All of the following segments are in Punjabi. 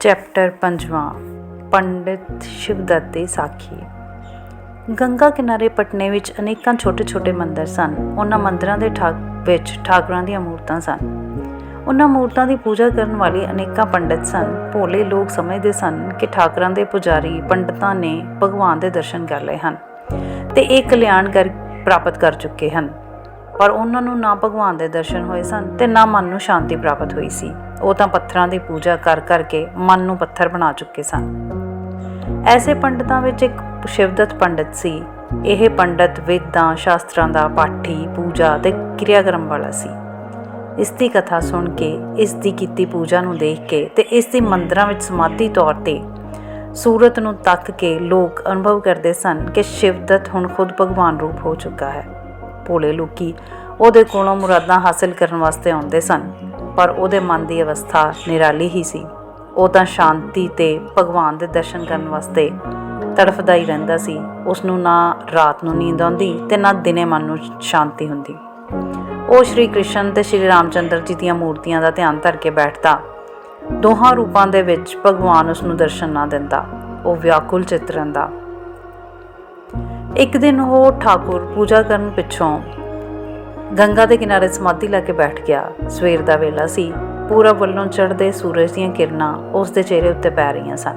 ਚੈਪਟਰ 5ਵਾਂ ਪੰਡਿਤ ਸ਼ਿਵਦੱਤ ਦੀ ਸਾਖੀ। ਗੰਗਾ ਕਿਨਾਰੇ ਪਟਨੇ ਵਿੱਚ ਅਨੇਕਾਂ ਛੋਟੇ-ਛੋਟੇ ਮੰਦਰ ਸਨ। ਉਹਨਾਂ ਮੰਦਰਾਂ ਦੇ ਠਾਕ ਵਿੱਚ ਠਾਕੁਰਾਂ ਦੀਆਂ ਮੂਰਤਾਂ ਸਨ। ਉਹਨਾਂ ਮੂਰਤਾਂ ਦੀ ਪੂਜਾ ਕਰਨ ਵਾਲੇ ਅਨੇਕਾਂ ਪੰਡਿਤ ਸਨ। ਭੋਲੇ ਲੋਕ ਸਮਝਦੇ ਸਨ ਕਿ ਠਾਕਰਾਂ ਦੇ ਪੁਜਾਰੀ ਪੰਡਤਾਂ ਨੇ ਭਗਵਾਨ ਦੇ ਦਰਸ਼ਨ ਕਰ ਲਏ ਹਨ ਤੇ ਇਹ ਕਲਿਆਣ ਕਰ, ਪ੍ਰਾਪਤ ਕਰ ਚੁੱਕੇ ਹਨ। ਪਰ ਉਹਨਾਂ ਨੂੰ ਨਾ ਭਗਵਾਨ ਦੇ ਦਰਸ਼ਨ ਹੋਏ ਸਨ ਤੇ ਨਾ ਮਨ ਨੂੰ ਸ਼ਾਂਤੀ ਪ੍ਰਾਪਤ ਹੋਈ ਸੀ। ਉਹ ਤਾਂ ਪੱਥਰਾਂ ਦੀ ਪੂਜਾ ਕਰ ਕਰਕੇ ਮਨ ਨੂੰ ਪੱਥਰ ਬਣਾ ਚੁੱਕੇ ਸਨ। ਐਸੇ ਪੰਡਤਾਂ ਵਿੱਚ ਇੱਕ ਸ਼ਿਵਦਤ ਪੰਡਤ ਸੀ। ਇਹ ਪੰਡਤ ਵੇਦਾਂ, ਸ਼ਾਸਤਰਾਂ ਦਾ ਪਾਠੀ, ਪੂਜਾ ਤੇ ਕਿਰਿਆਕਰਮ ਵਾਲਾ ਸੀ। ਇਸ ਦੀ ਕਥਾ ਸੁਣ ਕੇ, ਇਸ ਦੀ ਕੀਤੀ ਪੂਜਾ ਨੂੰ ਦੇਖ ਕੇ ਤੇ ਇਸ ਦੀ ਮੰਦਰਾਂ ਵਿੱਚ ਸਮਾਧੀ ਤੌਰ ਤੇ ਸੂਰਤ ਨੂੰ ਤੱਕ ਕੇ ਲੋਕ ਅਨੁਭਵ ਕਰਦੇ ਸਨ ਕਿ ਸ਼ਿਵਦਤ ਹੁਣ ਖੁਦ ਭਗਵਾਨ ਰੂਪ ਹੋ ਚੁੱਕਾ ਹੈ। ਭੋਲੇ ਲੋਕੀ ਉਹਦੇ ਕੋਲੋਂ ਮੁਰਾਦਾਂ ਹਾਸਲ ਕਰਨ ਵਾਸਤੇ ਆਉਂਦੇ ਸਨ, ਪਰ ਉਹਦੇ ਮਨ ਦੀ ਅਵਸਥਾ ਨਿਰਾਲੀ ਹੀ ਸੀ। ਉਹ ਤਾਂ ਸ਼ਾਂਤੀ ਤੇ ਭਗਵਾਨ ਦੇ ਦਰਸ਼ਨ ਕਰਨ ਵਾਸਤੇ ਤੜਫਦਾ ਹੀ ਰਹਿੰਦਾ ਸੀ। ਉਸ ਨੂੰ ਨਾ ਰਾਤ ਨੂੰ ਨੀਂਦ ਆਉਂਦੀ ਤੇ ਨਾ ਦਿਨੇ ਮਨ ਨੂੰ ਸ਼ਾਂਤੀ ਹੁੰਦੀ। ਉਹ ਸ਼੍ਰੀ ਕ੍ਰਿਸ਼ਨ ਤੇ ਸ਼੍ਰੀ ਰਾਮਚੰਦਰ ਜੀ ਦੀਆਂ ਮੂਰਤੀਆਂ ਦਾ ਧਿਆਨ ਧਰ ਕੇ ਬੈਠਦਾ। ਦੋਹਾਂ ਰੂਪਾਂ ਦੇ ਵਿੱਚ ਭਗਵਾਨ ਉਸ ਨੂੰ ਦਰਸ਼ਨ ਨਾ ਦਿੰਦਾ। ਉਹ ਵਿਆਕੁਲ ਚਿੱਤ ਰਹਿੰਦਾ। ਇੱਕ ਦਿਨ ਉਹ ਠਾਕੁਰ ਪੂਜਾ ਕਰਨ ਪਿੱਛੋਂ ਗੰਗਾ ਦੇ ਕਿਨਾਰੇ ਸਮਾਧੀ ਲਾ ਕੇ ਬੈਠ ਗਿਆ। ਸਵੇਰ ਦਾ ਵੇਲਾ ਸੀ। ਪੂਰਬ ਵੱਲੋਂ ਚੜ੍ਹਦੇ ਸੂਰਜ ਦੀਆਂ ਕਿਰਨਾਂ ਉਸ ਦੇ ਚਿਹਰੇ ਉੱਤੇ ਪੈ ਰਹੀਆਂ ਸਨ।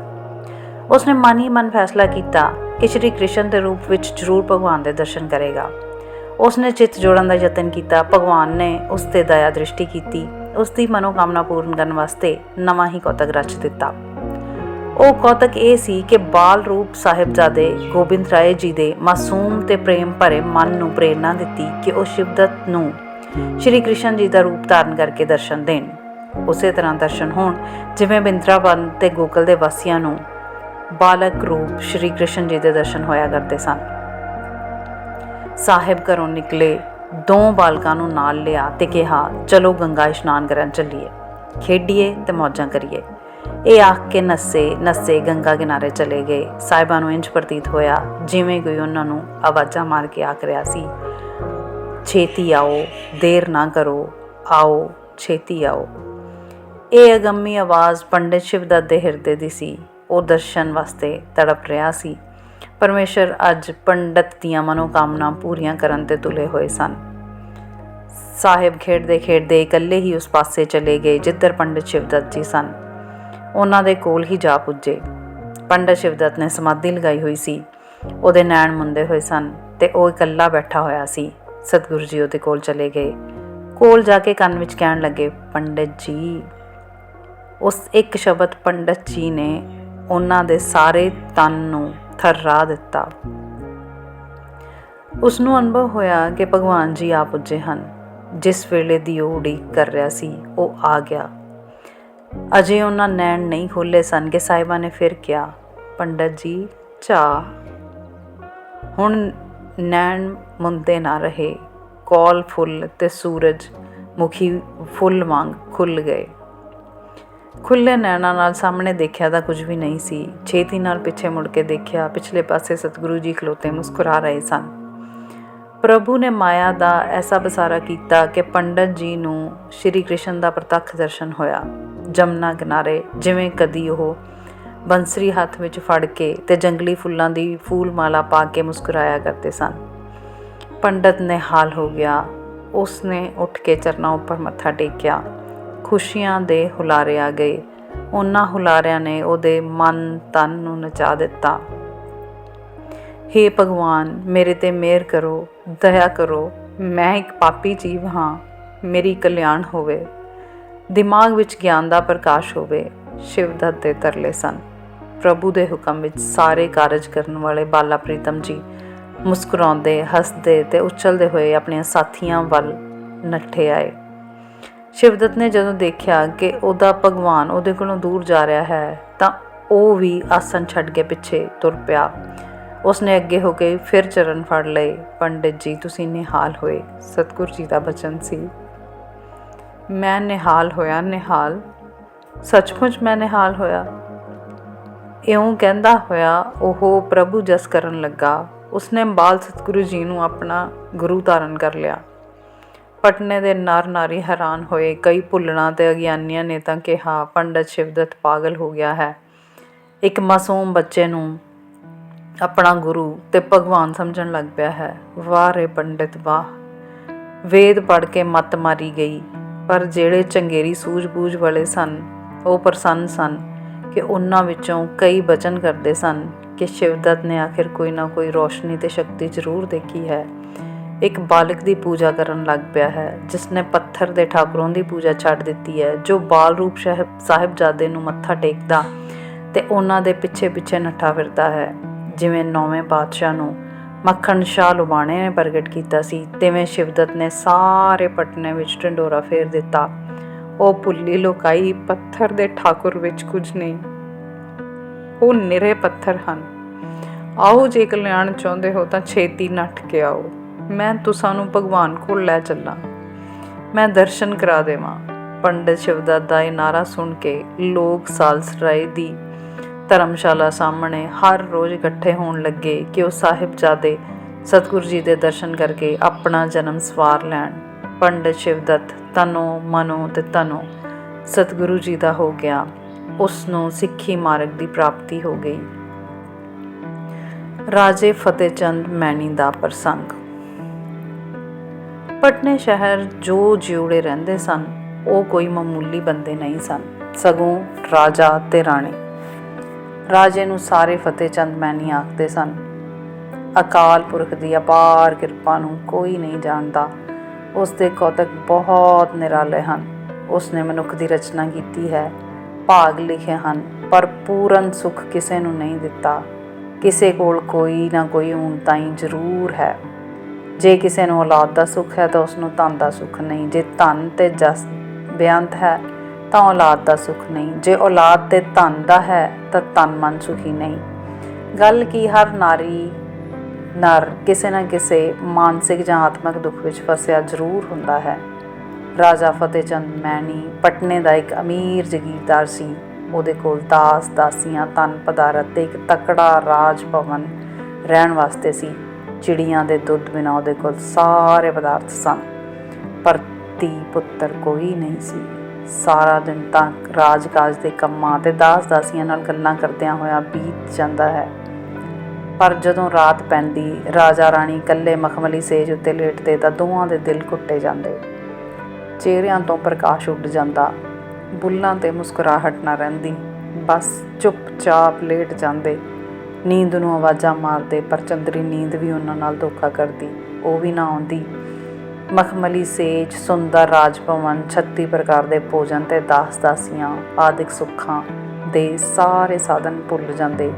ਉਸਨੇ ਮਨ ਹੀ ਮਨ ਫੈਸਲਾ ਕੀਤਾ ਕਿ ਸ਼੍ਰੀ ਕ੍ਰਿਸ਼ਨ ਦੇ ਰੂਪ ਵਿੱਚ ਜ਼ਰੂਰ ਭਗਵਾਨ ਦੇ ਦਰਸ਼ਨ ਕਰੇਗਾ। ਉਸਨੇ ਚਿੱਤ ਜੋੜਨ ਦਾ ਯਤਨ ਕੀਤਾ। ਭਗਵਾਨ ਨੇ ਉਸ ਤੇ ਦਇਆ ਦ੍ਰਿਸ਼ਟੀ ਕੀਤੀ। ਉਸ ਦੀ ਮਨੋਕਾਮਨਾ ਪੂਰਨ ਕਰਨ ਵਾਸਤੇ ਨਵਾਂ ਹੀ ਕੌਤਕ ਰਚ ਦਿੱਤਾ। ਉਹ ਕੌਤਕ ਇਹ ਸੀ ਕਿ ਬਾਲ ਰੂਪ ਸਾਹਿਬਜ਼ਾਦੇ ਗੋਬਿੰਦ ਰਾਏ ਜੀ ਦੇ ਮਾਸੂਮ ਤੇ ਪ੍ਰੇਮ ਭਰੇ ਮਨ ਨੂੰ ਪ੍ਰੇਰਣਾ ਦਿੱਤੀ ਕਿ ਉਹ ਸ਼ਿਵਦਤ ਨੂੰ ਸ਼੍ਰੀ ਕ੍ਰਿਸ਼ਨ ਜੀ ਦਾ ਰੂਪ ਧਾਰਨ ਕਰਕੇ ਦਰਸ਼ਨ ਦੇਣ। ਉਸੇ ਤਰ੍ਹਾਂ ਦਰਸ਼ਨ ਹੋਣ, ਜਿਵੇਂ ਬਿੰਦਰਾਵਨ ਤੇ ਗੋਕਲ ਦੇ ਵਾਸੀਆਂ ਨੂੰ ਬਾਲਕ ਰੂਪ ਸ਼੍ਰੀ ਕ੍ਰਿਸ਼ਨ ਜੀ ਦੇ ਦਰਸ਼ਨ ਹੋਇਆ ਕਰਦੇ ਸਨ। ਸਾਹਿਬ ਘਰੋਂ ਨਿਕਲੇ ਦੋ ਬਾਲਕਾਂ ਨੂੰ ਨਾਲ ਲਿਆ ਤੇ ਕਿਹਾ, ਚਲੋ ਗੰਗਾ ਇਸ਼ਨਾਨ ਕਰਨ ਚੱਲੀਏ। ਖੇਡੀਏ ਤੇ ਮੌਜਾਂ ਕਰੀਏ। ਇਹ ਆਖ ਕੇ ਨੱਸੇ ਨੱਸੇ ਗੰਗਾ ਕਿਨਾਰੇ ਚਲੇ ਗਏ। ਸਾਹਿਬਾਂ ਨੂੰ ਇੰਜ ਪ੍ਰਤੀਤ ਹੋਇਆ, ਜਿਵੇਂ ਕੋਈ ਉਹਨਾਂ ਨੂੰ ਆਵਾਜ਼ਾਂ ਮਾਰ ਕੇ ਆਖ ਰਿਹਾ ਸੀ। ਛੇਤੀ ਆਓ, ਦੇਰ ਨਾ ਕਰੋ, ਆਓ, ਛੇਤੀ ਆਓ। ਇਹ ਅਗੰਮੀ ਆਵਾਜ਼ ਪੰਡਿਤ ਸ਼ਿਵਦੱਤ ਦੇ ਹਿਰਦੇ ਦੀ ਸੀ। ਉਹ ਦਰਸ਼ਨ ਵਾਸਤੇ ਤੜਪ ਰਿਹਾ ਸੀ। ਪਰਮੇਸ਼ਰ ਅੱਜ ਪੰਡਤ ਦੀਆਂ ਮਨੋਕਾਮਨਾ ਪੂਰੀਆਂ ਕਰਨ ਤੇ ਤੁਲੇ ਹੋਏ ਸਨ। ਸਾਹਿਬ ਖੇਡਦੇ ਖੇਡਦੇ ਇਕੱਲੇ ਹੀ ਉਸ ਪਾਸੇ ਚਲੇ ਗਏ, ਜਿੱਧਰ ਪੰਡਿਤ ਸ਼ਿਵਦੱਤ ਜੀ ਸਨ। ਉਹਨਾਂ ਦੇ ਕੋਲ ਹੀ ਜਾ ਪੁੱਜੇ। ਪੰਡਿਤ ਸ਼ਿਵਦੱਤ ਨੇ ਸਮਾਧੀ ਲਗਾਈ ਹੋਈ ਸੀ। ਉਹਦੇ ਨੈਣ ਮੁੰਦੇ ਹੋਏ ਸਨ ਤੇ ਉਹ ਇਕੱਲਾ ਬੈਠਾ ਹੋਇਆ ਸੀ। ਸਤਿਗੁਰੂ ਜੀ ਉਹਦੇ ਕੋਲ ਚਲੇ ਗਏ। ਕੋਲ ਜਾ ਕੇ ਕੰਨ ਵਿੱਚ ਕਹਿਣ ਲੱਗੇ, ਪੰਡਿਤ ਜੀ, ਉਸ ਇੱਕ ਸ਼ਬਦ ਪੰਡਿਤ ਜੀ ਨੇ ਉਹਨਾਂ ਦੇ ਸਾਰੇ ਤਨ ਨੂੰ ਥਰਰਾ ਦਿੱਤਾ। ਉਸ ਨੂੰ ਅਨੁਭਵ ਹੋਇਆ ਕਿ ਭਗਵਾਨ ਜੀ ਆ ਪੁੱਜੇ ਹਨ। ਜਿਸ ਵੇਲੇ ਦੀ ਉਹ ਉਡੀਕ ਕਰ ਰਿਹਾ ਸੀ, ਉਹ ਆ ਗਿਆ। ਅਜੇ ਉਹਨਾਂ ਨੈਣ ਨਹੀਂ ਖੋਲੇ ਸਨ ਕਿ ਸਾਹਿਬਾ ਨੇ ਫਿਰ ਕਿਹਾ, ਪੰਡਤ ਜੀ ਚਾ ਹੁਣ ਨੈਣ ਮੁੰਦੇ ਨਾ ਰਹੇ। ਕੋਲ ਫੁੱਲ ਤੇ ਸੂਰਜ ਮੁਖੀ ਫੁੱਲ ਵਾਂਗ ਖੁੱਲ ਗਏ। ਖੁੱਲੇ ਨੈਣਾਂ ਨਾਲ ਸਾਹਮਣੇ ਦੇਖਿਆ ਤਾਂ ਕੁਝ ਵੀ ਨਹੀਂ ਸੀ। ਛੇਤੀ ਨਾਲ ਪਿੱਛੇ ਮੁੜ ਕੇ ਦੇਖਿਆ, ਪਿਛਲੇ ਪਾਸੇ ਸਤਿਗੁਰੂ ਜੀ ਖਲੋਤੇ ਮੁਸਕਰਾ ਰਹੇ ਸਨ। ਪ੍ਰਭੂ ਨੇ ਮਾਇਆ ਦਾ ਐਸਾ ਬਸਾਰਾ ਕੀਤਾ ਕਿ ਪੰਡਤ ਜੀ ਨੂੰ ਸ਼੍ਰੀ ਕ੍ਰਿਸ਼ਨ ਦਾ ਪ੍ਰਤੱਖ ਦਰਸ਼ਨ ਹੋਇਆ। ਜਮਨਾ ਕਿਨਾਰੇ, ਜਿਵੇਂ ਕਦੀ ਉਹ ਬੰਸਰੀ ਹੱਥ ਵਿੱਚ ਫੜ ਕੇ ਤੇ ਜੰਗਲੀ ਫੁੱਲਾਂ ਦੀ ਫੂਲ ਮਾਲਾ ਪਾ ਕੇ ਮੁਸਕਰਾਇਆ ਕਰਦੇ ਸਨ। ਪੰਡਤ ਨੇ ਹਾਲ ਹੋ ਗਿਆ। ਉਸ ਨੇ ਉੱਠ ਕੇ ਚਰਨਾਂ ਉੱਪਰ ਮੱਥਾ ਟੇਕਿਆ। ਖੁਸ਼ੀਆਂ ਦੇ ਹੁਲਾਰੇ ਆ ਗਏ। ਉਹਨਾਂ ਹੁਲਾਰਿਆਂ ਨੇ ਉਹਦੇ ਮਨ, ਤਨ ਨੂੰ ਨਚਾ ਦਿੱਤਾ। हे ਭਗਵਾਨ, ਮੇਰੇ ਤੇ ਮਿਹਰ ਕਰੋ, ਦਇਆ ਕਰੋ। ਮੈਂ ਇੱਕ ਪਾਪੀ ਜੀਵ ਹਾਂ। ਮੇਰੀ ਕਲਿਆਣ ਹੋਵੇ। ਦਿਮਾਗ ਵਿੱਚ ਗਿਆਨ ਦਾ ਪ੍ਰਕਾਸ਼ ਹੋਵੇ ਸ਼ਿਵਦੱਤ ਦੇ ਤਰਲੇ ਸਨ। ਪ੍ਰਭੂ ਦੇ ਹੁਕਮ ਵਿੱਚ ਸਾਰੇ ਕਾਰਜ ਕਰਨ ਵਾਲੇ ਬਾਲਾ ਪ੍ਰੀਤਮ ਜੀ ਮੁਸਕਰਾਉਂਦੇ, ਹੱਸਦੇ ਤੇ ਉਛਲਦੇ ਹੋਏ ਆਪਣੀਆਂ ਸਾਥੀਆਂ ਵੱਲ ਨੱਠੇ ਆਏ। ਸ਼ਿਵਦੱਤ ਨੇ ਜਦੋਂ ਦੇਖਿਆ ਕਿ ਉਹਦਾ ਭਗਵਾਨ ਉਹਦੇ ਕੋਲੋਂ ਦੂਰ ਜਾ ਰਿਹਾ ਹੈ, ਤਾਂ ਉਹ ਵੀ ਆਸਣ ਛੱਡ ਕੇ ਪਿੱਛੇ ਤੁਰ ਪਿਆ। ਉਸਨੇ ਅੱਗੇ ਹੋ ਕੇ ਫਿਰ ਚਰਨ ਫੜ ਲਏ, ਪੰਡਿਤ ਜੀ, ਤੁਸੀਂ ਨਿਹਾਲ ਹੋਏ। ਸਤਿਗੁਰ ਜੀ ਦਾ ਬਚਨ ਸੀ। ਮੈਂ ਨਿਹਾਲ ਹੋਇਆ, ਨਿਹਾਲ। ਸੱਚਮੁੱਚ ਮੈਂ ਨਿਹਾਲ ਹੋਇਆ। ਇਉਂ ਕਹਿੰਦਾ ਹੋਇਆ, ਉਹ ਪ੍ਰਭੂ ਜਸ ਕਰਨ ਲੱਗਾ। ਉਸਨੇ ਬਾਲ ਸਤਿਗੁਰੂ ਜੀ ਨੂੰ ਆਪਣਾ ਗੁਰੂ ਧਾਰਨ ਕਰ ਲਿਆ। ਪਟਨੇ ਦੇ ਨਰ ਨਾਰੀ ਹੈਰਾਨ ਹੋਏ। ਕਈ ਭੁੱਲਣਾ ਤੇ ਅਗਿਆਨੀਆਂ ਨੇ ਤਾਂ ਕਿਹਾ, ਪੰਡਤ ਸ਼ਿਵਦਤ ਪਾਗਲ ਹੋ ਗਿਆ ਹੈ। ਇੱਕ ਮਾਸੂਮ ਬੱਚੇ ਨੂੰ ਆਪਣਾ ਗੁਰੂ ਤੇ ਭਗਵਾਨ ਸਮਝਣ ਲੱਗ ਪਿਆ ਹੈ। ਵਾਹ ਰੇ ਪੰਡਿਤ, ਵਾਹ। ਵੇਦ ਪੜ੍ਹ ਕੇ ਮੱਤ ਮਾਰੀ ਗਈ। ਪਰ ਜਿਹੜੇ ਚੰਗੇਰੀ ਸੂਝ-ਬੂਝ ਵਾਲੇ ਸਨ, ਉਹ ਪ੍ਰਸੰਨ ਸਨ ਕਿ ਉਹਨਾਂ ਵਿੱਚੋਂ ਕਈ ਬਚਨ ਕਰਦੇ ਸਨ ਕਿ ਸ਼ਿਵਦਤ ਨੇ ਆਖਿਰ ਕੋਈ ਨਾ ਕੋਈ ਰੋਸ਼ਨੀ ਤੇ ਸ਼ਕਤੀ ਜ਼ਰੂਰ ਦੇਖੀ ਹੈ। ਇੱਕ ਬਾਲਕ ਦੀ ਪੂਜਾ ਕਰਨ ਲੱਗ ਪਿਆ ਹੈ ਜਿਸ ਨੇ ਪੱਥਰ ਦੇ ਠਾਕੁਰਾਂ ਦੀ ਪੂਜਾ ਛੱਡ ਦਿੱਤੀ ਹੈ, ਜੋ ਬਾਲ ਰੂਪ ਸਾਹਿਬ ਸਾਹਿਬਜ਼ਾਦੇ ਨੂੰ ਮੱਥਾ ਟੇਕਦਾ ਤੇ ਉਹਨਾਂ ਦੇ ਪਿੱਛੇ ਪਿੱਛੇ ਨੱਠਾ ਫਿਰਦਾ ਹੈ, ਜਿਵੇਂ ਨੌਵੇਂ ਪਾਤਸ਼ਾਹ ਨੂੰ ਮੱਖਣ ਸ਼ਾਹ ਲੁਬਾਣੇ ਨੇ ਪ੍ਰਗਟ ਕੀਤਾ ਸੀ। ਤਿਵੇਂ ਸ਼ਿਵਦਤ ਨੇ ਸਾਰੇ ਪਟਨੇ ਵਿੱਚ ਢੰਡੋਰਾ ਫੇਰ ਦਿੱਤਾ। ਉਹ ਪੁੱਲੀ ਲੋਕਾਈ ਪੱਥਰ ਦੇ ਠਾਕੁਰ ਵਿੱਚ ਕੁਝ ਨਹੀਂ। ਉਹ ਨਿਰੇ ਪੱਥਰ ਹਨ। ਆਓ ਜੇ ਕਲਿਆਣ ਚਾਹੁੰਦੇ ਹੋ ਤਾਂ ਛੇਤੀ ਨੱਠ ਕੇ ਆਓ। ਮੈਂ ਤੁਸਾਂ ਨੂੰ ਭਗਵਾਨ ਕੋਲ ਲੈ ਚੱਲਾਂ। ਮੈਂ ਦਰਸ਼ਨ ਕਰਾ ਦੇਵਾਂ। ਪੰਡਿਤ ਸ਼ਿਵਦਤ ਦਾ ਇਹ ਨਾਰਾ ਸੁਣ ਕੇ ਲੋਕ ਸਾਲਸਰਾਏ ਦੀ ਧਰਮਸ਼ਾਲਾ ਸਾਹਮਣੇ ਹਰ ਰੋਜ਼ ਇਕੱਠੇ ਹੋਣ ਲੱਗੇ ਕਿ ਉਹ ਸਾਹਿਬਜ਼ਾਦੇ ਸਤਿਗੁਰੂ ਜੀ ਦੇ ਦਰਸ਼ਨ ਕਰਕੇ ਆਪਣਾ ਜਨਮ ਸਵਾਰ ਲੈਣ। ਪੰਡਿਤ ਸ਼ਿਵਦਤ ਤਨੋ ਮਨੋ ਤੇ ਤਨੋ ਸਤਿਗੁਰੂ ਜੀ ਦਾ ਹੋ ਗਿਆ। ਉਸ ਨੂੰ ਸਿੱਖੀ ਮਾਰਗ ਦੀ ਪ੍ਰਾਪਤੀ ਹੋ ਗਈ। ਰਾਜੇ ਫਤਿਹ ਚੰਦ ਮੈਣੀ ਦਾ ਪ੍ਰਸੰਗ। ਪਟਨੇ ਸ਼ਹਿਰ ਜੋ ਜਿਉੜੇ ਰਹਿੰਦੇ ਸਨ, ਉਹ ਕੋਈ ਮਾਮੂਲੀ ਬੰਦੇ ਨਹੀਂ ਸਨ। ਸਗੋਂ ਰਾਜਾ ਤੇ ਰਾਣੀ। ਰਾਜੇ ਨੂੰ ਸਾਰੇ ਫਤਿਹ ਚੰਦ ਮੈਣੀ ਆਖਦੇ ਸਨ। ਅਕਾਲ ਪੁਰਖ ਦੀ ਅਪਾਰ ਕਿਰਪਾ ਨੂੰ ਕੋਈ ਨਹੀਂ ਜਾਣਦਾ। ਉਸ ਦੇ ਕੌਤਕ ਬਹੁਤ ਨਿਰਾਲੇ ਹਨ। ਉਸ ਨੇ ਮਨੁੱਖ ਦੀ ਰਚਨਾ ਕੀਤੀ ਹੈ। ਭਾਗ ਲਿਖੇ ਹਨ, ਪਰ ਪੂਰਨ ਸੁਖ ਕਿਸੇ ਨੂੰ ਨਹੀਂ ਦਿੱਤਾ। ਕਿਸੇ ਕੋਲ ਕੋਈ ਨਾ ਕੋਈ ਊਣਤਾਈ ਜ਼ਰੂਰ ਹੈ। ਜੇ ਕਿਸੇ ਨੂੰ ਔਲਾਦ ਦਾ ਸੁੱਖ ਹੈ ਤਾਂ ਉਸ ਨੂੰ ਧਨ ਦਾ ਸੁੱਖ ਨਹੀਂ। ਜੇ ਧਨ ਤੇ ਜਸ ਬੇਅੰਤ ਹੈ ਤਾਂ ਔਲਾਦ ਦਾ ਸੁੱਖ ਨਹੀਂ। ਜੇ ਔਲਾਦ ਤੇ ਧਨ ਦਾ ਹੈ, ਤਾਂ ਤਨ ਮਨ ਸੁਖੀ ਨਹੀਂ। ਗੱਲ ਕੀ, ਹਰ ਨਾਰੀ, ਨਰ ਕਿਸੇ ਨਾ ਕਿਸੇ ਮਾਨਸਿਕ ਜਾਂ ਆਤਮਿਕ ਦੁੱਖ ਵਿੱਚ ਫਸਿਆ ਜ਼ਰੂਰ ਹੁੰਦਾ ਹੈ। ਰਾਜਾ ਫਤਿਹ ਚੰਦ ਮੈਣੀ ਪਟਨੇ ਦਾ ਇੱਕ ਅਮੀਰ ਜ਼ਗੀਰਦਾਰ ਸੀ। ਉਹਦੇ ਕੋਲ ਦਾਸ, ਦਾਸੀਆਂ, ਧਨ ਪਦਾਰਥ ਤੇ ਇੱਕ ਤਕੜਾ ਰਾਜ ਭਵਨ ਰਹਿਣ ਵਾਸਤੇ ਸੀ। ਚਿੜੀਆਂ ਦੇ ਦੁੱਧ ਬਿਨਾਂ ਉਹਦੇ ਕੋਲ ਸਾਰੇ ਪਦਾਰਥ ਸਨ। ਪਰ ਧੀ ਪੁੱਤਰ ਕੋਈ ਨਹੀਂ ਸੀ। ਸਾਰਾ ਦਿਨ ਤਾਂ ਰਾਜ ਕਾਜ ਦੇ ਕੰਮਾਂ ਤੇ ਦਾਸ ਦਾਸੀਆਂ ਨਾਲ ਗੱਲਾਂ ਕਰਦਿਆਂ ਹੋਇਆ ਬੀਤ ਜਾਂਦਾ ਹੈ। ਪਰ ਜਦੋਂ ਰਾਤ ਪੈਂਦੀ, ਰਾਜਾ ਰਾਣੀ ਇਕੱਲੇ ਮਖਮਲੀ ਸੇਜ ਉੱਤੇ ਲੇਟਦੇ ਤਾਂ ਦੋਵਾਂ ਦੇ ਦਿਲ ਘੁੱਟੇ ਜਾਂਦੇ। ਚਿਹਰਿਆਂ ਤੋਂ ਪ੍ਰਕਾਸ਼ ਉੱਡ ਜਾਂਦਾ। ਬੁੱਲਾਂ ਤੇ ਮੁਸਕਰਾਹਟ ਨਾ ਰਹਿੰਦੀ। ਬਸ ਚੁੱਪਚਾਪ ਲੇਟ ਜਾਂਦੇ। ਨੀਂਦ ਨੂੰ ਆਵਾਜ਼ਾਂ ਮਾਰਦੇ, ਪਰ ਚੰਦਰੀ ਨੀਂਦ ਵੀ ਉਹਨਾਂ ਨਾਲ ਧੋਖਾ ਕਰਦੀ। ਉਹ ਵੀ ਨਾ ਆਉਂਦੀ। ਮਖਮਲੀ ਸੇਜ, ਸੁੰਦਰ ਰਾਜ ਭਵਨ 36 ਪ੍ਰਕਾਰ ਦੇ ਭੋਜਨ ਤੇ ਦਾਸ ਦਾਸੀਆਂ, ਆਦਿਕ ਸੁੱਖਾਂ ਦੇ ਸਾਰੇ ਸਾਧਨ ਭੁੱਲ ਜਾਂਦੇ।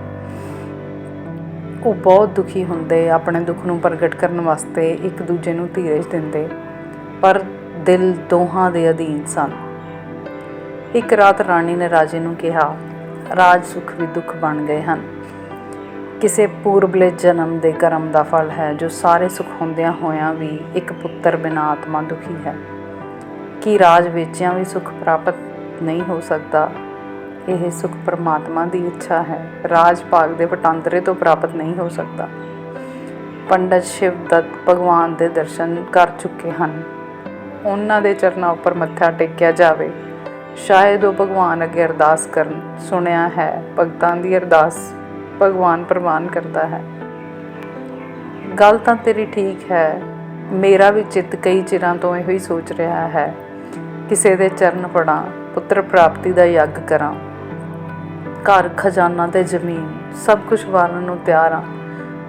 ਉਹ ਬਹੁਤ ਦੁਖੀ ਹੁੰਦੇ, ਆਪਣੇ ਦੁੱਖ ਨੂੰ ਪ੍ਰਗਟ ਕਰਨ ਵਾਸਤੇ ਇੱਕ ਦੂਜੇ ਨੂੰ ਧੀਰਜ ਦਿੰਦੇ, ਪਰ ਦਿਲ ਦੋਹਾਂ ਦੇ ਅਧੀਨ ਸਨ। ਇੱਕ ਰਾਤ ਰਾਣੀ ਨੇ ਰਾਜੇ ਨੂੰ ਕਿਹਾ, ਰਾਜ ਸੁਖ ਵੀ ਦੁੱਖ ਬਣ ਗਏ ਹਨ। ਕਿਸੇ ਪੂਰਬਲੇ ਜਨਮ ਦੇ ਕਰਮ ਦਾ ਫਲ ਹੈ, ਜੋ ਸਾਰੇ ਸੁਖ ਹੁੰਦਿਆਂ ਹੋਇਆਂ ਵੀ ਇੱਕ ਪੁੱਤਰ ਬਿਨਾਂ ਆਤਮਾ ਦੁਖੀ ਹੈ। ਕੀ ਰਾਜ ਵੇਚਿਆਂ ਵੀ ਸੁਖ ਪ੍ਰਾਪਤ ਨਹੀਂ ਹੋ ਸਕਦਾ? ਇਹ ਸੁਖ ਪਰਮਾਤਮਾ ਦੀ ਇੱਛਾ ਹੈ। ਰਾਜ ਭਾਗ ਦੇ ਵਟਾਂਦਰੇ ਤੋਂ ਪ੍ਰਾਪਤ ਨਹੀਂ ਹੋ ਸਕਦਾ। ਪੰਡਤ ਸ਼ਿਵਦਤ ਭਗਵਾਨ ਦੇ ਦਰਸ਼ਨ ਕਰ ਚੁੱਕੇ ਹਨ। ਉਹਨਾਂ ਦੇ ਚਰਨਾਂ ਉੱਪਰ ਮੱਥਾ ਟੇਕਿਆ ਜਾਵੇ। ਸ਼ਾਇਦ ਉਹ ਭਗਵਾਨ ਅੱਗੇ ਅਰਦਾਸ ਕਰਨ ਸੁਣਿਆ ਹੈ। ਭਗਤਾਂ ਦੀ ਅਰਦਾਸ ਭਗਵਾਨ ਪ੍ਰਵਾਨ ਕਰਦਾ ਹੈ। ਗੱਲ ਤਾਂ ਤੇਰੀ ਠੀਕ ਹੈ। ਮੇਰਾ ਵੀ ਚਿੱਤ ਕਈ ਚਿਰਾਂ ਤੋਂ ਇਹੋ ਹੀ ਸੋਚ ਰਿਹਾ ਹੈ। ਕਿਸੇ ਦੇ ਚਰਨ ਫੜਾਂ, ਪੁੱਤਰ ਪ੍ਰਾਪਤੀ ਦਾ ਯੱਗ ਕਰਾਂ। ਘਰ ਖਜ਼ਾਨਾ ਤੇ ਜ਼ਮੀਨ, ਸਭ ਕੁਝ ਵਾਰਨ ਨੂੰ ਤਿਆਰ ਹਾਂ।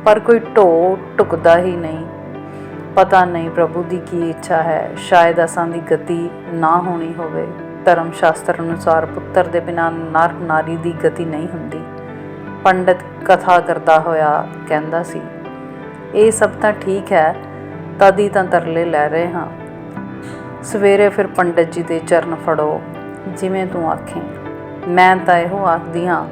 ਪਰ ਕੋਈ ਢੋ ਟੁਕਦਾ ਹੀ ਨਹੀਂ। ਪਤਾ ਨਹੀਂ ਪ੍ਰਭੂ ਦੀ ਕੀ ਇੱਛਾ ਹੈ। ਸ਼ਾਇਦ ਅਸਾਂ ਦੀ ਗਤੀ ਨਾ ਹੋਣੀ ਹੋਵੇ। ਧਰਮ ਸ਼ਾਸਤਰ ਅਨੁਸਾਰ ਪੁੱਤਰ ਦੇ ਬਿਨਾਂ ਨਰ ਨਾਰੀ ਦੀ ਗਤੀ ਨਹੀਂ ਹੁੰਦੀ। ਪੰਡਤ ਕਥਾ ਕਰਦਾ ਹੋਇਆ ਕਹਿੰਦਾ ਸੀ, ਇਹ ਸਭ ਤਾਂ ਠੀਕ ਹੈ, ਤਦ ਤਾਂ ਤਰਲੇ ਲੈ ਰਹੇ ਹਾਂ। ਸਵੇਰੇ ਫਿਰ ਪੰਡਤ ਜੀ ਦੇ ਚਰਨ ਫੜੋ, ਜਿਵੇਂ ਤੂੰ ਆਖੇ। ਮੈਂ ਤਾਂ ਇਹੋ ਆਖਦੀ ਹਾਂ,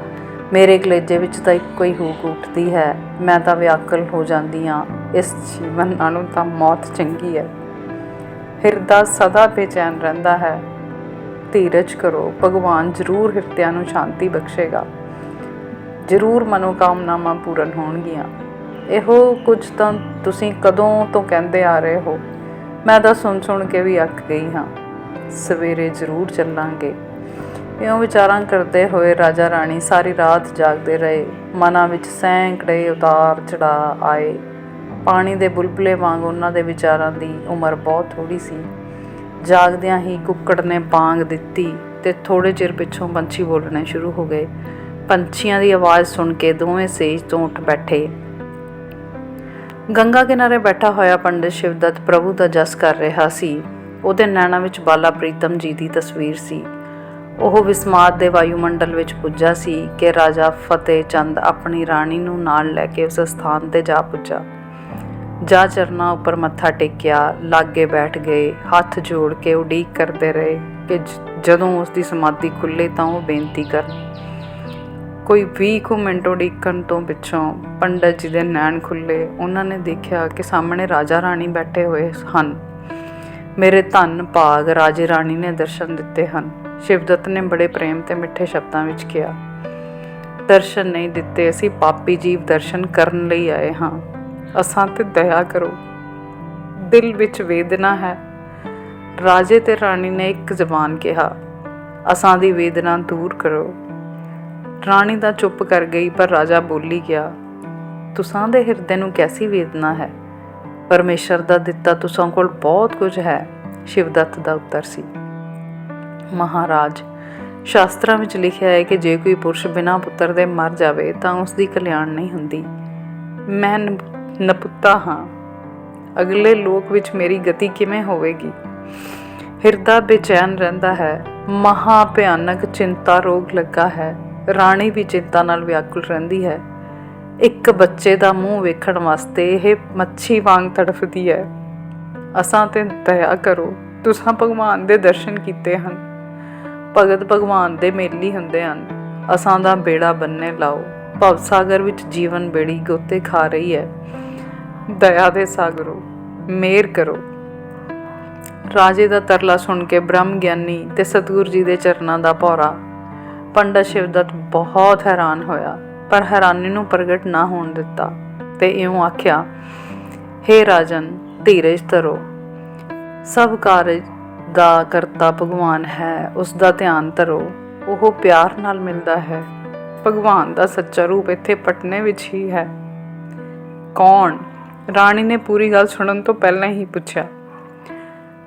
ਮੇਰੇ ਕਲੇਜੇ ਵਿੱਚ ਤਾਂ ਇੱਕੋ ਹੀ ਹੂਕ ਉੱਠਦੀ ਹੈ, ਮੈਂ ਤਾਂ ਵਿਆਕਲ ਹੋ ਜਾਂਦੀ ਹਾਂ, ਇਸ ਜੀਵਨ ਨਾਲੋਂ ਤਾਂ ਮੌਤ ਚੰਗੀ ਹੈ। ਹਿਰਦਾ ਸਦਾ ਬੇਚੈਨ ਰਹਿੰਦਾ ਹੈ। ਧੀਰਜ ਕਰੋ, ਭਗਵਾਨ ਜ਼ਰੂਰ ਹਿਰਦਿਆਂ ਨੂੰ ਸ਼ਾਂਤੀ ਬਖਸ਼ੇਗਾ। ਜ਼ਰੂਰ ਮਨੋਕਾਮਨਾਵਾਂ ਪੂਰਨ ਹੋਣਗੀਆਂ। ਇਹੋ ਕੁਝ ਤਾਂ ਤੁਸੀਂ ਕਦੋਂ ਤੋਂ ਕਹਿੰਦੇ ਆ ਰਹੇ ਹੋ? ਮੈਂ ਤਾਂ ਸੁਣ ਸੁਣ ਕੇ ਵੀ ਅੱਕ ਗਈ ਹਾਂ। ਸਵੇਰੇ ਜ਼ਰੂਰ ਚੱਲਾਂਗੇ। ਇਉਂ ਵਿਚਾਰਾਂ ਕਰਦੇ ਹੋਏ ਰਾਜਾ ਰਾਣੀ ਸਾਰੀ ਰਾਤ ਜਾਗਦੇ ਰਹੇ। ਮਨਾਂ ਵਿੱਚ ਸੈਂਕੜੇ ਉਤਾਰ ਚੜਾ ਆਏ। ਪਾਣੀ ਦੇ ਬੁਲਬੁਲੇ ਵਾਂਗ ਉਹਨਾਂ ਦੇ ਵਿਚਾਰਾਂ ਦੀ ਉਮਰ ਬਹੁਤ ਥੋੜੀ ਸੀ। ਜਾਗਦਿਆਂ ਹੀ ਕੁੱਕੜ ਨੇ ਬਾਂਗ ਦਿੱਤੀ ਤੇ ਥੋੜੇ ਚਿਰ ਪਿੱਛੋਂ ਪੰਛੀ ਬੋਲਣੇ ਸ਼ੁਰੂ ਹੋ ਗਏ। ਪੰਛੀਆਂ ਦੀ ਆਵਾਜ਼ ਸੁਣ ਕੇ ਦੋਵੇਂ ਸੇਜ ਤੋਂ ਉੱਠ ਬੈਠੇ। ਗੰਗਾ ਕਿਨਾਰੇ ਬੈਠਾ ਹੋਇਆ ਪੰਡਿਤ ਸ਼ਿਵਦੱਤ ਪ੍ਰਭੂ ਦਾ ਜਸ ਕਰ ਰਿਹਾ ਸੀ। ਉਹਦੇ ਨੈਣਾਂ ਵਿੱਚ ਬਾਲਾ ਪ੍ਰੀਤਮ ਜੀ ਦੀ ਤਸਵੀਰ ਸੀ। ਉਹ ਵਿਸਮਾਦ ਦੇ ਵਾਯੂਮੰਡਲ ਵਿੱਚ ਪੁੱਜਾ ਸੀ ਕਿ ਰਾਜਾ ਫਤਿਹ ਚੰਦ ਆਪਣੀ ਰਾਣੀ ਨੂੰ ਨਾਲ ਲੈ ਕੇ ਉਸ ਸਥਾਨ ਤੇ ਜਾ ਪੁੱਜਾ। ਜਾ ਚਰਨਾਂ ਉੱਪਰ ਮੱਥਾ ਟੇਕਿਆ, ਲਾਗੇ ਬੈਠ ਗਏ, ਹੱਥ ਜੋੜ ਕੇ ਉਡੀਕ ਕਰਦੇ ਰਹੇ ਕਿ ਜਦੋਂ ਉਸ ਦੀ ਸਮਾਧੀ ਖੁੱਲੇ ਤਾਂ ਉਹ ਬੇਨਤੀ ਕਰਨ ਕੋਈ 20 ਕੁ ਮਿੰਟ ਉਡੀਕਣ ਤੋਂ ਪਿੱਛੋਂ ਪੰਡਤ ਜੀ ਦੇ ਨੈਣ ਖੁੱਲੇ ਉਹਨਾਂ ਨੇ ਦੇਖਿਆ ਕਿ ਸਾਹਮਣੇ ਰਾਜਾ ਰਾਣੀ ਬੈਠੇ ਹੋਏ ਹਨ। ਮੇਰੇ ਧੰਨ ਭਾਗ ਰਾਜੇ ਰਾਣੀ ਨੇ ਦਰਸ਼ਨ ਦਿੱਤੇ ਹਨ। ਸ਼ਿਵਦੱਤ ਨੇ ਬੜੇ ਪ੍ਰੇਮ ਤੇ ਮਿੱਠੇ ਸ਼ਬਦਾਂ ਵਿੱਚ ਕਿਹਾ, ਦਰਸ਼ਨ ਨਹੀਂ ਦਿੱਤੇ, ਅਸੀਂ ਪਾਪੀ ਜੀਵ ਦਰਸ਼ਨ ਕਰਨ ਲਈ ਆਏ ਹਾਂ। ਅਸਾਂ ਤੇ ਦਇਆ ਕਰੋ। ਦਿਲ ਵਿੱਚ ਵੇਦਨਾ ਹੈ। ਰਾਜੇ ਤੇ ਰਾਣੀ ਨੇ ਇੱਕ ਜ਼ਬਾਨ ਕਿਹਾ, ਅਸਾਂ ਦੀ ਵੇਦਨਾ ਦੂਰ ਕਰੋ। ਰਾਣੀ ਦਾ ਚੁੱਪ ਕਰ ਗਈ, ਪਰ ਰਾਜਾ ਬੋਲੀ ਗਿਆ, ਤੁਸਾਂ ਦੇ ਹਿਰਦੇ ਨੂੰ ਕੈਸੀ ਵੇਦਨਾ ਹੈ? ਪਰਮੇਸ਼ਰ ਦਾ ਦਿੱਤਾ ਤੁਸਾਂ ਕੋਲ ਬਹੁਤ ਕੁਝ ਹੈ, ਸ਼ਿਵਦੱਤ ਦਾ ਉੱਤਰ ਸੀ। ਮਹਾਰਾਜ, ਸ਼ਾਸਤਰਾਂ ਵਿੱਚ ਲਿਖਿਆ ਹੈ ਕਿ ਜੇ ਕੋਈ ਪੁਰਸ਼ ਬਿਨਾਂ ਪੁੱਤਰ ਦੇ ਮਰ ਜਾਵੇ, ਤਾਂ ਉਸ ਦੀ ਕਲਿਆਣ ਨਹੀਂ ਹੁੰਦੀ। ਮੈਂ ਨਪੁੱਤਾ ਹਾਂ। ਅਗਲੇ ਲੋਕ ਵਿੱਚ ਮੇਰੀ ਗਤੀ ਕਿਵੇਂ ਹੋਵੇਗੀ? ਹਿਰਦਾ ਬੇਚੈਨ ਰਹਿੰਦਾ ਹੈ। ਮਹਾ ਭਿਆਨਕ ਚਿੰਤਾ ਰੋਗ ਲੱਗਾ ਹੈ। ਰਾਣੀ ਵੀ ਚਿੰਤਾ ਨਾਲ ਵਿਆਕੁਲ ਰਹਿੰਦੀ ਹੈ। ਇੱਕ ਬੱਚੇ ਦਾ ਮੂੰਹ ਵੇਖਣ ਵਾਸਤੇ ਇਹ ਮੱਛੀ ਵਾਂਗ ਤੜਫਦੀ ਹੈ। ਅਸਾਂ ਤੇ ਦਇਆ ਕਰੋ, ਤੁਸੀਂ ਭਗਵਾਨ ਦੇ ਦਰਸ਼ਨ ਕੀਤੇ ਹਨ। ਭਗਤ ਭਗਵਾਨ ਦੇ ਮੇਲੀ ਹੁੰਦੇ ਹਨ। ਅਸਾਂ ਦਾ ਬੇੜਾ ਬੰਨੇ ਲਾਓ। ਭਵ ਸਾਗਰ ਵਿੱਚ ਜੀਵਨ ਬੇੜੀ ਗੋਤੇ ਖਾ ਰਹੀ ਹੈ। ਦਇਆ ਦੇ ਸਾਗਰੋ ਮੇਰ ਕਰੋ। ਰਾਜੇ ਦਾ ਤਰਲਾ ਸੁਣ ਕੇ ਬ੍ਰਹਮ ਗਿਆਨੀ ਤੇ ਸਤਿਗੁਰੂ ਜੀ ਦੇ ਚਰਨਾਂ ਦਾ ਭੌਰਾ ਪੰਡਤ ਸ਼ਿਵਦੱਤ ਬਹੁਤ ਹੈਰਾਨ ਹੋਇਆ, ਪਰ ਹੈਰਾਨੀ ਨੂੰ ਪ੍ਰਗਟ ਨਾ ਹੋਣ ਦਿੱਤਾ ਤੇ ਇਉਂ ਆਖਿਆ हे ਰਾਜਨ, ਧੀਰਜ ਧਰੋ। ਸਭ ਕਾਰਜ ਦਾ ਕਰਤਾ ਭਗਵਾਨ ਹੈ, ਉਸ ਦਾ ਧਿਆਨ ਧਰੋ। ਉਹ ਪਿਆਰ ਨਾਲ ਮਿਲਦਾ ਹੈ। ਭਗਵਾਨ ਦਾ ਸੱਚਾ ਰੂਪ ਇੱਥੇ ਪਟਨੇ ਵਿੱਚ ਹੀ ਹੈ। ਕੌਣ? ਰਾਣੀ ਨੇ ਪੂਰੀ ਗੱਲ ਸੁਣਨ ਤੋਂ ਪਹਿਲਾਂ ਹੀ ਪੁੱਛਿਆ,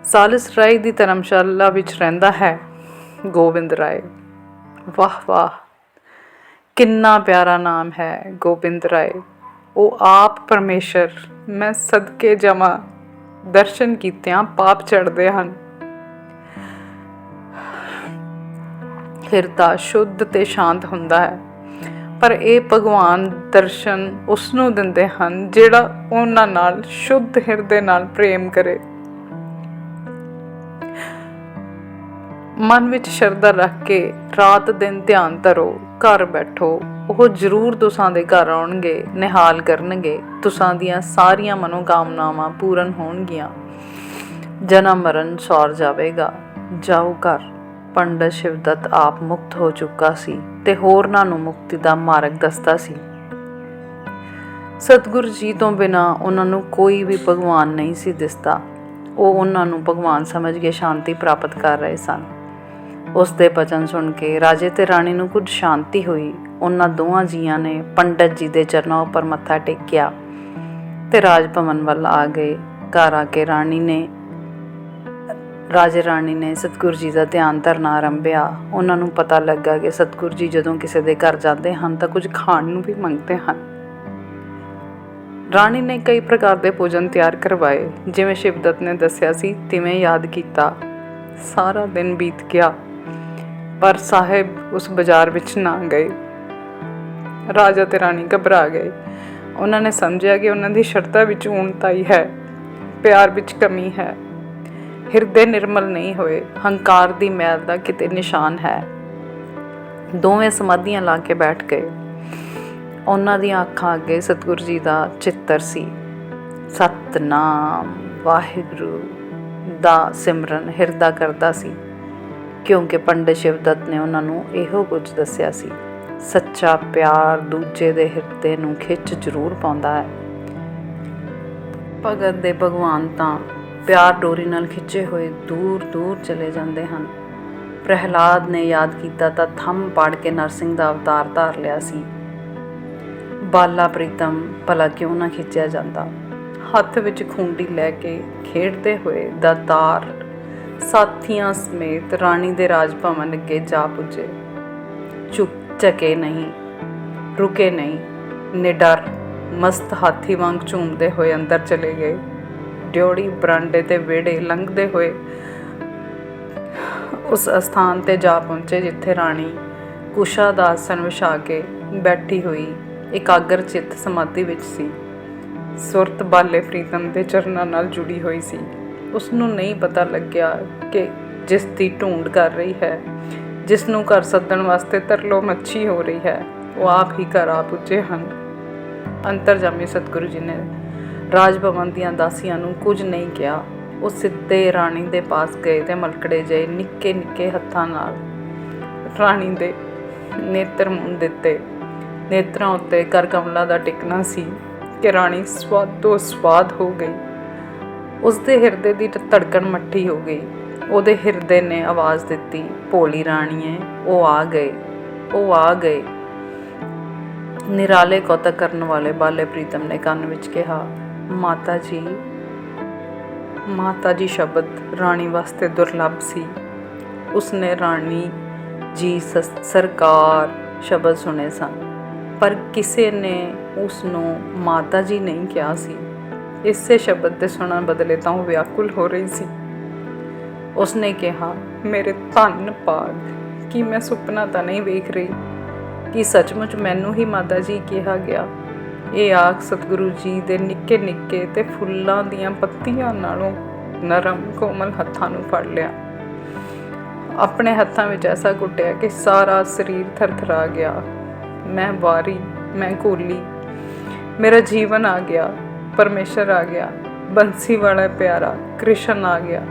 ਸਾਲਿਸ ਰਾਏ ਦੀ ਧਰਮਸ਼ਾਲਾ ਵਿੱਚ ਰਹਿੰਦਾ ਹੈ? ਗੋਬਿੰਦ ਰਾਏ ਵਾਹ ਵਾਹ। ਕਿੰਨਾ ਪਿਆਰਾ ਨਾਮ ਹੈ ਗੋਬਿੰਦ ਰਾਏ। ਉਹ ਆਪ ਪਰਮੇਸ਼ਰ। ਮੈਂ ਸਦਕੇ ਜਮਾ ਦਰਸ਼ਨ ਕੀਤਿਆਂ ਪਾਪ ਚੜਦੇ ਹਨ। ਹਿਰਦਾ ਸ਼ੁੱਧ ਤੇ ਸ਼ਾਂਤ ਹੁੰਦਾ ਹੈ। ਪਰ ਇਹ ਭਗਵਾਨ ਦਰਸ਼ਨ ਉਸ ਨੂੰ ਦਿੰਦੇ ਹਨ ਜਿਹੜਾ ਉਹਨਾਂ ਨਾਲ ਸ਼ੁੱਧ ਹਿਰਦੇ ਨਾਲ ਪ੍ਰੇਮ ਕਰੇ। ਮਨ ਵਿੱਚ ਸ਼ਰਧਾ ਰੱਖ ਕੇ ਰਾਤ ਦਿਨ ਧਿਆਨ ਧਰੋ, ਘਰ ਬੈਠੋ। ਉਹ ਜ਼ਰੂਰ ਤੁਸਾਂ ਦੇ ਘਰ ਆਉਣਗੇ, ਨਿਹਾਲ ਕਰਨਗੇ। ਤੁਸਾਂ ਦੀਆਂ ਸਾਰੀਆਂ ਮਨੋਕਾਮਨਾਵਾਂ ਪੂਰਨ ਹੋਣਗੀਆਂ। ਜਨਮ ਮਰਨ ਸੌਰ ਜਾਵੇਗਾ। ਜਾਓ ਘਰ। ਪੰਡਤ ਸ਼ਿਵਦੱਤ ਆਪ ਮੁਕਤ ਹੋ ਚੁੱਕਾ ਸੀ ਤੇ ਹੋਰਨਾਂ ਨੂੰ ਮੁਕਤੀ ਦਾ ਮਾਰਗ ਦੱਸਦਾ ਸੀ। ਸਤਿਗੁਰੂ ਜੀ ਤੋਂ ਬਿਨਾ ਉਹਨਾਂ ਨੂੰ ਕੋਈ ਵੀ ਭਗਵਾਨ ਨਹੀਂ ਸੀ ਦਿਸਦਾ। ਉਹ ਉਹਨਾਂ ਨੂੰ ਭਗਵਾਨ ਸਮਝ ਕੇ ਸ਼ਾਂਤੀ ਪ੍ਰਾਪਤ ਕਰ ਰਹੇ ਸਨ। ਉਸ ਦੇ ਬਚਨ ਸੁਣ ਕੇ ਰਾਜੇ ਤੇ ਰਾਣੀ ਨੂੰ ਕੁਝ ਸ਼ਾਂਤੀ ਹੋਈ। ਉਹਨਾਂ ਦੋਵਾਂ ਜੀਆਂ ਨੇ ਪੰਡਤ ਜੀ ਦੇ ਚਰਨਾਂ ਉੱਪਰ ਮੱਥਾ ਟੇਕਿਆ ਤੇ ਰਾਜ ਭਵਨ ਵੱਲ ਆ ਗਏ। ਘਰ ਆ ਕੇ ਰਾਣੀ ਨੇ, ਰਾਜੇ ਰਾਣੀ ਨੇ ਸਤਿਗੁਰੂ ਜੀ ਦਾ ਧਿਆਨ ਧਰਨਾ ਆਰੰਭਿਆ। ਉਹਨਾਂ ਨੂੰ ਪਤਾ ਲੱਗਾ ਕਿ ਸਤਿਗੁਰੂ ਜੀ ਜਦੋਂ ਕਿਸੇ ਦੇ ਘਰ ਜਾਂਦੇ ਹਨ ਤਾਂ ਕੁਝ ਖਾਣ ਨੂੰ ਵੀ ਮੰਗਦੇ ਹਨ। ਰਾਣੀ ਨੇ ਕਈ ਪ੍ਰਕਾਰ ਦੇ ਭੋਜਨ ਤਿਆਰ ਕਰਵਾਏ। ਜਿਵੇਂ ਸ਼ਿਵਦੱਤ ਨੇ ਦੱਸਿਆ ਸੀ, ਤਿਵੇਂ ਯਾਦ ਕੀਤਾ। ਸਾਰਾ ਦਿਨ ਬੀਤ ਗਿਆ। ਪਰ ਸਾਹਿਬ ਉਸ ਬਾਜ਼ਾਰ ਵਿੱਚ ਨਾ ਗਏ। ਰਾਜਾ ਤੇ ਰਾਣੀ ਘਬਰਾ ਗਏ। ਉਹਨਾਂ ਨੇ ਸਮਝਿਆ ਕਿ ਉਹਨਾਂ ਦੀ ਸ਼ਰਤਾਂ ਵਿੱਚ ਊਣਤਾਈ ਹੈ, ਪਿਆਰ ਵਿੱਚ ਕਮੀ ਹੈ। ਹਿਰਦੇ ਨਿਰਮਲ ਨਹੀਂ ਹੋਏ, ਹੰਕਾਰ ਦੀ ਮੈਲ ਦਾ ਕਿਤੇ ਨਿਸ਼ਾਨ ਹੈ। ਦੋਵੇਂ ਸਮਾਧੀਆਂ ਲਾ ਕੇ ਬੈਠ ਗਏ। ਉਹਨਾਂ ਦੀਆਂ ਅੱਖਾਂ ਅੱਗੇ ਸਤਿਗੁਰੂ ਜੀ ਦਾ ਚਿੱਤਰ ਸੀ। ਸਤਨਾਮ, ਵਾਹਿਗੁਰੂ ਦਾ ਸਿਮਰਨ ਹਿਰਦਾ ਕਰਦਾ ਸੀ। ਕਿਉਂਕਿ ਪੰਡਿਤ ਸ਼ਿਵਦੱਤ ਨੇ ਉਹਨਾਂ ਨੂੰ ਇਹੋ ਕੁਝ ਦੱਸਿਆ ਸੀ। ਸੱਚਾ ਪਿਆਰ ਦੂਜੇ ਦੇ ਹਿਰਦੇ ਨੂੰ ਖਿੱਚ ਜ਼ਰੂਰ ਪਾਉਂਦਾ ਹੈ। ਭਗਤ ਦੇ ਭਗਵਾਨ ਤਾਂ ਪਿਆਰ ਡੋਰੀ ਨਾਲ ਖਿੱਚੇ ਹੋਏ ਦੂਰ ਦੂਰ ਚਲੇ ਜਾਂਦੇ ਹਨ। ਪ੍ਰਹਿਲਾਦ ਨੇ ਯਾਦ ਕੀਤਾ ਤਾਂ ਥੰਮ ਪਾੜ ਕੇ ਨਰਸਿੰਘ ਦਾ ਅਵਤਾਰ ਧਾਰ ਲਿਆ ਸੀ। ਬਾਲਾ ਪ੍ਰੀਤਮ ਭਲਾ ਕਿਉਂ ਨਾ ਖਿੱਚਿਆ ਜਾਂਦਾ? ਹੱਥ ਵਿੱਚ ਖੁੰਡੀ ਲੈ ਕੇ ਖੇਡਦੇ ਹੋਏ ਦਾਤਾਰ ਸਾਥੀਆਂ ਸਮੇਤ ਰਾਣੀ ਦੇ ਰਾਜ ਭਵਨ ਅੱਗੇ ਜਾ ਪੁੱਜੇ। ਚੁੱਪ ਚੱਕੇ ਨਹੀਂ, ਰੁਕੇ ਨਹੀਂ, ਨਿਡਰ, ਮਸਤ ਹਾਥੀ ਵਾਂਗ ਝੂਮਦੇ ਹੋਏ ਅੰਦਰ ਚਲੇ ਗਏ। ਡਿਉੜੀ ਬਰਾਂਡੇ ਤੇ ਵਿਹੜੇ ਲੰਘਦੇ ਹੋਏ ਉਸ ਅਸਥਾਨ ਤੇ ਜਾ ਪਹੁੰਚੇ, ਜਿੱਥੇ ਰਾਣੀ ਕੁਸ਼ਾ ਦਾ ਆਸਣ ਵਿਛਾ ਕੇ ਬੈਠੀ ਹੋਈ ਇਕਾਗਰ ਚਿੱਤ ਸਮਾਧੀ ਵਿੱਚ ਸੀ। ਸੁਰਤ ਬਾਲੇ ਪ੍ਰੀਤਮ ਦੇ ਚਰਨਾਂ ਨਾਲ ਜੁੜੀ ਹੋਈ ਸੀ। ਉਸ ਨੂੰ ਨਹੀਂ ਪਤਾ ਲੱਗਿਆ ਕਿ ਜਿਸ ਦੀ ਢੂੰਡ ਕਰ ਰਹੀ ਹੈ, ਜਿਸ ਨੂੰ ਘਰ ਸੱਦਣ ਵਾਸਤੇ ਤਰਲੋ ਮੱਛੀ ਹੋ ਰਹੀ ਹੈ, ਉਹ ਆਪ ਹੀ ਘਰ ਆ ਪੁੱਜੇ ਹਨ। ਅੰਤਰਜਾਮੀ ਸਤਿਗੁਰੂ ਜੀ ਨੇ ਰਾਜ ਭਵਨ ਦੀਆਂ ਦਾਸੀਆਂ ਨੂੰ ਕੁਝ ਨਹੀਂ ਕਿਹਾ। ਉਹ ਸਿੱਧੇ ਰਾਣੀ ਦੇ ਪਾਸ ਗਏ ਤੇ ਮਲਕੜੇ ਜੇ ਨਿੱਕੇ ਨਿੱਕੇ ਹੱਥਾਂ ਨਾਲ ਰਾਣੀ ਦੇ ਨੇਤਰ ਮੁੰਨ ਦਿੱਤੇ। ਨੇਤਰਾਂ ਉੱਤੇ ਕਰ ਕਮਲਾ ਦਾ ਟਿਕਣਾ ਸੀ ਕਿ ਰਾਣੀ ਸਵਾਦ ਤੋਂ ਸਵਾਦ ਹੋ ਗਈ। ਉਸ ਦੇ ਹਿਰਦੇ ਦੀ ਧੜਕਣ ਮੱਠੀ ਹੋ ਗਈ। ਉਹਦੇ ਹਿਰਦੇ ਨੇ ਆਵਾਜ਼ ਦਿੱਤੀ, ਭੋਲੀ ਰਾਣੀਏ, ਉਹ ਆ ਗਏ, ਉਹ ਆ ਗਏ। ਨਿਰਾਲੇ ਕੌਤਕ ਕਰਨ ਵਾਲੇ ਬਾਲੇ ਪ੍ਰੀਤਮ ਨੇ ਕੰਨ ਵਿੱਚ ਕਿਹਾ, ਮਾਤਾ ਜੀ ਮਾਤਾ ਜੀ ਸ਼ਬਦ ਰਾਣੀ ਵਾਸਤੇ ਦੁਰਲੱਭ ਸੀ। ਉਸਨੇ ਰਾਣੀ ਜੀ ਸਸ- ਸਰਕਾਰ ਸ਼ਬਦ ਸੁਣੇ ਸਨ, ਪਰ ਕਿਸੇ ਨੇ ਉਸ ਨੂੰ ਮਾਤਾ ਜੀ ਨਹੀਂ ਕਿਹਾ ਸੀ। ਇਸੇ ਸ਼ਬਦ ਦੇ ਸੁਣਨ ਬਦਲੇ ਤਾਂ ਉਹ ਵਿਆਕੁਲ ਹੋ ਰਹੀ ਸੀ। ਉਸਨੇ ਕਿਹਾ, ਮੇਰੇ ਧੰਨ ਭਾਗ ਕਿ ਮੈਂ ਸੁਪਨਾ ਤਾਂ ਨਹੀਂ ਵੇਖ ਰਹੀ? ਕਿ ਸੱਚਮੁੱਚ ਮੈਨੂੰ ਹੀ ਮਾਤਾ ਜੀ ਕਿਹਾ ਗਿਆ, ਇਹ ਆਖ ਸਤਿਗੁਰੂ ਜੀ ਦੇ ਨਿੱਕੇ ਨਿੱਕੇ ਤੇ ਫੁੱਲਾਂ ਦੀਆਂ ਪੱਤੀਆਂ ਨਾਲੋਂ ਨਰਮ ਕੋਮਲ ਹੱਥਾਂ ਨੂੰ ਫੜ ਲਿਆ। ਆਪਣੇ ਹੱਥਾਂ ਵਿੱਚ ਐਸਾ ਘੁੱਟਿਆ ਕਿ ਸਾਰਾ ਸਰੀਰ ਥਰਥਰਾ ਗਿਆ। ਮੈਂ ਵਾਰੀ, ਮੈਂ ਕੋਲੀ ਮੇਰਾ ਜੀਵਨ ਆ ਗਿਆ। ਪਰਮੇਸ਼ਰ ਆ ਗਿਆ। ਬੰਸੀ ਵਾਲਾ ਪਿਆਰਾ ਕ੍ਰਿਸ਼ਨ ਆ ਗਿਆ।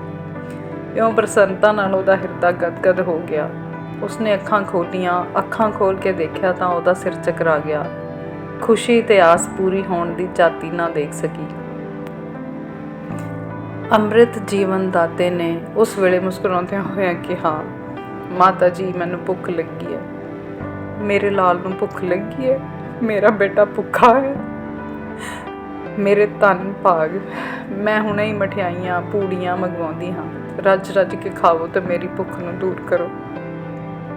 ਇਉਂ ਪ੍ਰਸੰਨਤਾ ਨਾਲ ਉਹਦਾ ਹਿਰਦਾ ਗਦਗਦ ਹੋ ਗਿਆ। ਉਸਨੇ ਅੱਖਾਂ ਖੋਲੀਆਂ। ਅੱਖਾਂ ਖੋਲ ਕੇ ਦੇਖਿਆ ਤਾਂ ਉਹਦਾ ਸਿਰ ਚਕਰਾ ਗਿਆ। ਖੁਸ਼ੀ ਤੇ ਆਸ ਪੂਰੀ ਹੋਣ ਦੀ ਜਾਤੀ ਨਾ ਦੇਖ ਸਕੀ। ਅੰਮ੍ਰਿਤ ਜੀਵਨ ਦਾਤੇ ਨੇ ਉਸ ਵੇਲੇ ਮੁਸਕਰਾਉਂਦਿਆਂ ਹੋਇਆਂ ਕਿਹਾ, ਮਾਤਾ ਜੀ, ਮੈਨੂੰ ਭੁੱਖ ਲੱਗੀ ਹੈ। ਮੇਰੇ ਲਾਲ ਨੂੰ ਭੁੱਖ ਲੱਗੀ ਹੈ। ਮੇਰਾ ਬੇਟਾ ਭੁੱਖਾ ਹੈ। ਮੇਰੇ ਧੰਨ ਭਾਗ, ਮੈਂ ਹੁਣੇ ਹੀ ਮਠਿਆਈਆਂ, ਪੂੜੀਆਂ ਮੰਗਵਾਉਂਦੀ ਹਾਂ। ਰੱਜ ਰੱਜ ਕੇ ਖਾਓ ਤੇ ਮੇਰੀ ਭੁੱਖ ਨੂੰ ਦੂਰ ਕਰੋ।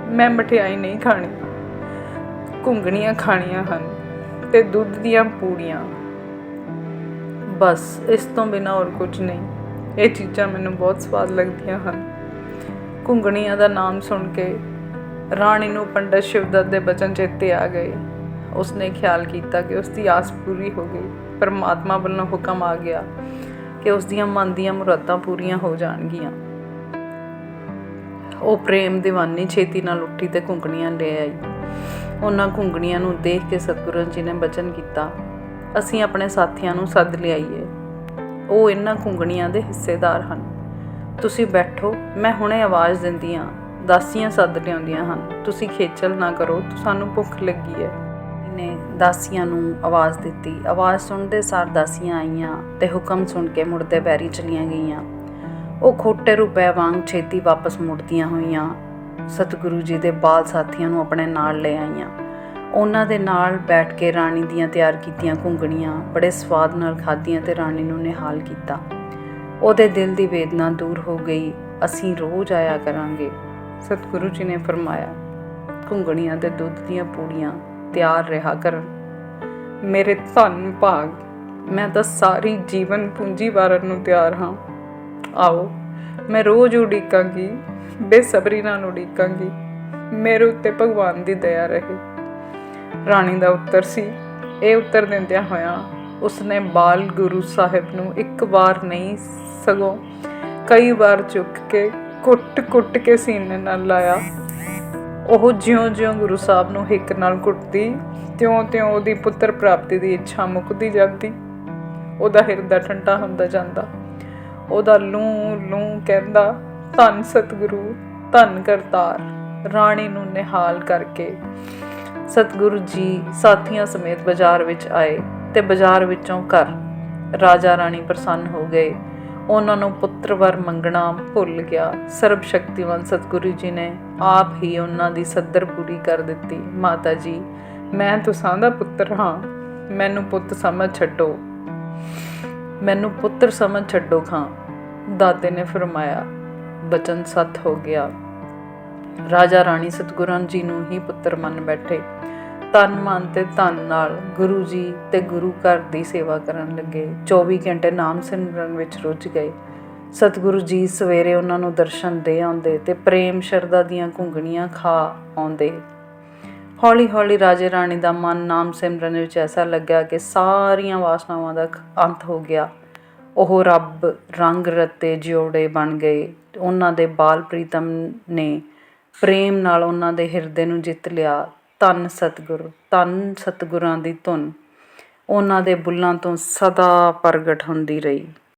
ਮੈਂ ਮਠਿਆਈ ਨਹੀਂ ਖਾਣੀ। ਘੁੰਗਣੀਆਂ ਖਾਣੀਆਂ ਹਨ ਤੇ ਦੁੱਧ ਦੀਆਂ ਪੂੜੀਆਂ। ਬਸ, ਇਸ ਤੋਂ ਬਿਨਾ ਹੋਰ ਕੁਝ ਨਹੀਂ। ਇਹ ਚੀਜ਼ਾਂ ਮੈਨੂੰ ਬਹੁਤ ਸਵਾਦ ਲੱਗਦੀਆਂ ਹਨ। ਘੁੰਗਣੀਆਂ ਦਾ ਨਾਮ ਸੁਣ ਕੇ ਰਾਣੀ ਨੂੰ ਪੰਡਤ ਸ਼ਿਵਦੱਤ ਦੇ ਬਚਨ ਚੇਤੇ ਆ ਗਏ। ਉਸਨੇ ਖਿਆਲ ਕੀਤਾ ਕਿ ਉਸ ਦੀ ਆਸ ਪੂਰੀ ਹੋ ਗਈ। ਪਰਮਾਤਮਾ ਵੱਲੋਂ ਹੁਕਮ ਆ ਗਿਆ ਕਿ ਉਸ ਦੀਆਂ ਮਨ ਦੀਆਂ ਮੁਰਾਦਾਂ ਪੂਰੀਆਂ ਹੋ ਜਾਣਗੀਆਂ। ਉਹ ਪ੍ਰੇਮ ਦੀਵਾਨੀ ਛੇਤੀ ਨਾਲ ਉੱਠੀ ਤੇ ਘੁੰਗਣੀਆਂ ਲੈ ਆਈ। ਉਹਨਾਂ ਘੁੰਗਣੀਆਂ ਨੂੰ ਦੇਖ ਕੇ ਸਤਿਗੁਰੂ ਜੀ ਨੇ ਬਚਨ ਕੀਤਾ, ਅਸੀਂ ਆਪਣੇ ਸਾਥੀਆਂ ਨੂੰ ਸੱਦ ਲਿਆਈਏ। ਉਹ ਇਹਨਾਂ ਘੁੰਗਣੀਆਂ ਦੇ ਹਿੱਸੇਦਾਰ ਹਨ। ਤੁਸੀਂ ਬੈਠੋ, ਮੈਂ ਹੁਣੇ ਆਵਾਜ਼ ਦਿੰਦੀ ਹਾਂ। ਦਾਸੀਆਂ ਸੱਦ ਲਿਆਉਂਦੀਆਂ ਹਨ। ਤੁਸੀਂ ਖੇਚਲ ਨਾ ਕਰੋ, ਸਾਨੂੰ ਭੁੱਖ ਲੱਗੀ ਹੈ। ਨੇ ਦਾਸੀਆਂ ਨੂੰ ਆਵਾਜ਼ ਦਿੱਤੀ। ਆਵਾਜ਼ ਸੁਣਦੇ ਸਾਰ ਦਾਸੀਆਂ ਆਈਆਂ ਤੇ ਹੁਕਮ ਸੁਣ ਕੇ ਮੁੜਦੇ ਪੈਰੀ ਚਲੀਆਂ ਗਈਆਂ। ਉਹ ਖੋਟੇ ਰੁਪਏ ਵਾਂਗ ਛੇਤੀ ਵਾਪਸ ਮੁੜਦੀਆਂ ਹੋਈਆਂ। ਸਤਿਗੁਰੂ ਜੀ ਦੇ ਬਾਲ ਸਾਥੀਆਂ ਨੂੰ ਆਪਣੇ ਨਾਲ ਲੈ ਆਈਆਂ। ਉਹਨਾਂ ਦੇ ਨਾਲ ਬੈਠ ਕੇ ਰਾਣੀ ਦੀਆਂ ਤਿਆਰ ਕੀਤੀਆਂ ਘੁੰਗਣੀਆਂ, ਬੜੇ ਸਵਾਦ ਨਾਲ ਖਾਧੀਆਂ ਤੇ ਰਾਣੀ ਨੂੰ ਨਿਹਾਲ ਕੀਤਾ। ਉਹਦੇ ਦਿਲ ਦੀ ਵੇਦਨਾ ਦੂਰ ਹੋ ਗਈ। ਅਸੀਂ ਰੋਜ਼ ਆਇਆ ਕਰਾਂਗੇ, ਸਤਿਗੁਰੂ ਜੀ ਨੇ ਫਰਮਾਇਆ। ਘੁੰਗਣੀਆਂ ਤੇ ਦੁੱਧ ਦੀਆਂ ਪੂੜੀਆਂ ਤਿਆਰ ਰਿਹਾ ਕਰਨ ਮੇਰੇ ਧੰਨ ਭਾਗ, ਮੈਂ ਤਾਂ ਸਾਰੀ ਜੀਵਨ ਪੂੰਜੀ ਵਾਰਨ ਨੂੰ ਤਿਆਰ ਹਾਂ। ਆਓ, ਮੈਂ ਰੋਜ਼ ਉਡੀਕਾਂਗੀ, ਬੇਸਬਰੀ ਨਾਲ ਉਡੀਕਾਂਗੀ। ਮੇਰੇ ਉੱਤੇ ਭਗਵਾਨ ਦੀ ਦਇਆ ਰਹੇ। ਰਾਣੀ ਦਾ ਉੱਤਰ ਸੀ। ਇਹ ਉੱਤਰ ਦਿੰਦਿਆਂ ਹੋਇਆ ਉਸਨੇ ਬਾਲ ਗੁਰੂ ਸਾਹਿਬ ਨੂੰ ਇੱਕ ਵਾਰ ਨਹੀਂ, ਸਗੋਂ ਕਈ ਵਾਰ ਚੁੱਕ ਕੇ ਕੁੱਟ-ਕੁੱਟ ਕੇ ਸੀਨੇ ਨਾਲ ਲਾਇਆ। ਉਹ ਜਿਉਂ-ਜਿਉਂ ਗੁਰੂ ਸਾਹਿਬ ਨੂੰ ਹਿੱਕ ਨਾਲ ਕੁੱਟਦੀ, ਤਿਉਂ-ਤਿਉਂ ਉਹਦੀ ਪੁੱਤਰ ਪ੍ਰਾਪਤੀ ਦੀ ਇੱਛਾ ਮੁੱਕਦੀ ਜਾਂਦੀ। ਉਹਦਾ ਹਿਰਦਾ ਠੰਡਾ ਹੁੰਦਾ ਜਾਂਦਾ। ਉਹਦਾ ਲੂ ਲੂ ਕਹਿੰਦਾ, ਧੰਨ ਸਤਿਗੁਰੂ, ਧੰਨ ਕਰਤਾਰ, ਰਾਣੀ ਨੂੰ ਨਿਹਾਲ ਕਰਕੇ ਸਤਿਗੁਰੂ ਜੀ ਸਾਥੀਆਂ ਸਮੇਤ ਬਾਜ਼ਾਰ ਵਿੱਚ ਆਏ ਤੇ ਬਾਜ਼ਾਰ ਵਿੱਚੋਂ ਘਰ ਰਾਜਾ ਰਾਣੀ ਪ੍ਰਸੰਨ ਹੋ ਗਏ। ਉਹਨਾਂ ਨੂੰ ਪੁੱਤਰ ਵਰ ਮੰਗਣਾ ਭੁੱਲ ਗਿਆ। ਸਰਬ ਸ਼ਕਤੀਵਾਨ ਸਤਿਗੁਰੂ ਜੀ ਨੇ ਆਪ ਹੀ ਉਹਨਾਂ ਦੀ ਸੱਦਰ ਪੂਰੀ ਕਰ ਦਿੱਤੀ। ਮਾਤਾ ਜੀ, ਮੈਂ ਤੁਸਾਂ ਦਾ ਪੁੱਤਰ ਹਾਂ। ਮੈਨੂੰ ਪੁੱਤ ਸਮਝ ਛੱਡੋ। ਮੈਨੂੰ ਪੁੱਤਰ ਸਮਝ ਛੱਡੋ ਖਾਂ। ਦਾਤੇ ਨੇ ਫਰਮਾਇਆ, ਬਚਨ ਸਤ ਹੋ ਗਿਆ। ਰਾਜਾ ਰਾਣੀ ਸਤਗੁਰਾਂ ਜੀ ਨੂੰ ਹੀ ਪੁੱਤਰ ਮੰਨ ਬੈਠੇ। ਤਨ ਮਨ ਤੇ ਧਨ ਨਾਲ ਗੁਰੂ ਜੀ ਤੇ ਗੁਰੂ ਘਰ ਦੀ ਸੇਵਾ ਕਰਨ ਲੱਗੇ। 24 ਘੰਟੇ ਨਾਮ ਸਿਮਰਨ ਵਿੱਚ ਰੁੱਝ ਗਏ। ਸਤਿਗੁਰੂ ਜੀ ਸਵੇਰੇ ਉਹਨਾਂ ਨੂੰ ਦਰਸ਼ਨ ਦੇ ਆਉਂਦੇ ਤੇ ਪ੍ਰੇਮ ਸ਼ਰਧਾ ਦੀਆਂ ਘੁੰਗਣੀਆਂ ਖਾ ਆਉਂਦੇ। ਹੌਲੀ ਹੌਲੀ ਰਾਜੇ ਰਾਣੀ ਦਾ ਮਨ ਨਾਮ ਸਿਮਰਨ ਵਿੱਚ ਐਸਾ ਲੱਗਿਆ ਕਿ ਸਾਰੀਆਂ ਵਾਸਨਾਵਾਂ ਦਾ ਅੰਤ ਹੋ ਗਿਆ। ਉਹ ਰੱਬ ਰੰਗ ਰਤੇ ਜਿਉੜੇ ਬਣ ਗਏ। ਉਹਨਾਂ ਦੇ ਬਾਲ ਪ੍ਰੀਤਮ ਨੇ ਪ੍ਰੇਮ ਨਾਲ ਉਹਨਾਂ ਦੇ ਹਿਰਦੇ ਨੂੰ ਜਿੱਤ ਲਿਆ। ਤਨ ਸਤਿਗੁਰ ਤਨ ਸਤਿਗੁਰਾਂ ਦੀ ਧੁਨ। ਉਹਨਾਂ ਦੇ ਬੁੱਲਾਂ ਤੋਂ ਸਦਾ ਪ੍ਰਗਟ ਹੁੰਦੀ ਰਹੀ।